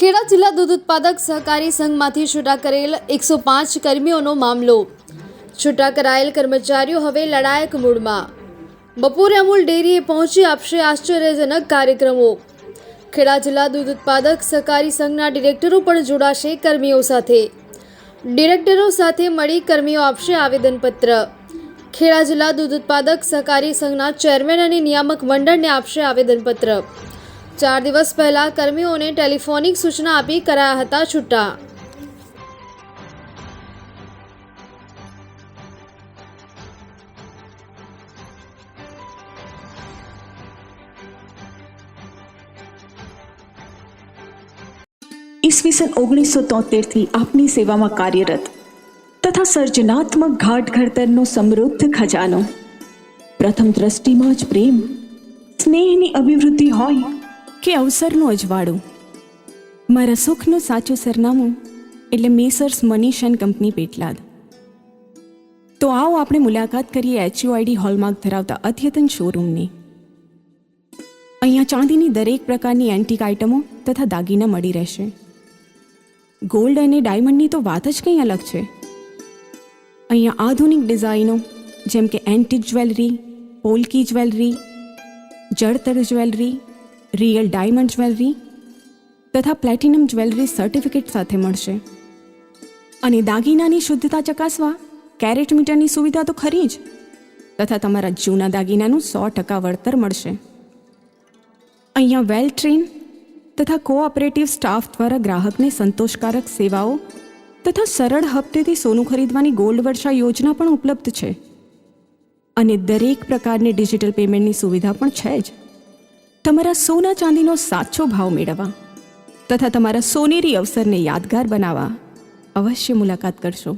ખેડા જિલ્લા દૂધ ઉત્પાદક સહકારી સંઘમાંથી છૂટા કરેલ એકસો પાંચ કર્મીઓનો મામલો. છૂટા કરાયેલ કર્મચારીઓ હવે લડાયક મૂડમાં. બપોરે અમૂલ ડેરીએ પહોંચી આપશે આશ્ચર્યજનક કાર્યક્રમો. ખેડા જિલ્લા દૂધ ઉત્પાદક સહકારી સંઘના ડિરેક્ટરો પણ જોડાશે કર્મીઓ સાથે. ડિરેક્ટરો સાથે મળી કર્મીઓ આપશે આવેદનપત્ર. ખેડા જિલ્લા દૂધ ઉત્પાદક સહકારી સંઘના ચેરમેન અને નિયામક મંડળને આપશે આવેદનપત્ર. ચાર દિવસ પહેલા કર્મીઓને ટેલિફોનિક સૂચના આપી કરાયા હતા છૂટા. ઈસવીસન ઓગણીસો તોતેરથી આપની સેવામાં કાર્યરત તથા સર્જનાત્મક ઘાટ ઘડતરનો સમૃદ્ધ ખજાનો. પ્રથમ દ્રષ્ટિમાં જ પ્રેમ, સ્નેહની અભિવૃદ્ધિ હોય કે અવસરનું અજવાળું મારા સુખનું સાચું સરનામું એટલે messrs Manish and company Petlad. તો આવો આપણે મુલાકાત કરીએ એચયુઆઈડી હોલમાર્ક ધરાવતા અદ્યતન શોરૂમની. અહીંયા ચાંદીની દરેક પ્રકારની એન્ટિક આઇટમો તથા દાગીના મળી રહેશે. ગોલ્ડ અને ડાયમંડની તો વાત જ કંઈ અલગ છે. અહીંયા આધુનિક ડિઝાઇનો, જેમ કે antique jewellery, polki jewellery, જળતર jewellery real diamond jewellery તથા પ્લેટિનમ જ્વેલરી સર્ટિફિકેટ સાથે મળશે. અને દાગીનાની શુદ્ધતા ચકાસવા, કેરેટ મીટરની સુવિધા તો ખરી જ, તથા તમારા જૂના દાગીનાનું સો ટકા વળતર મળશે. અહીંયા વેલ ટ્રેન તથા કોઓપરેટિવ સ્ટાફ દ્વારા ગ્રાહકને સંતોષકારક સેવાઓ તથા સરળ હપ્તેથી સોનું ખરીદવાની ગોલ્ડ વર્ષા યોજના પણ ઉપલબ્ધ છે. અને દરેક પ્રકારની ડિજિટલ પેમેન્ટની સુવિધા પણ છે જ. તમારા સોના ચાંદીનો સાચો ભાવ મેળવવા તથા તમારા સોનેરી અવસરને યાદગાર બનાવવા અવશ્ય મુલાકાત કરશો.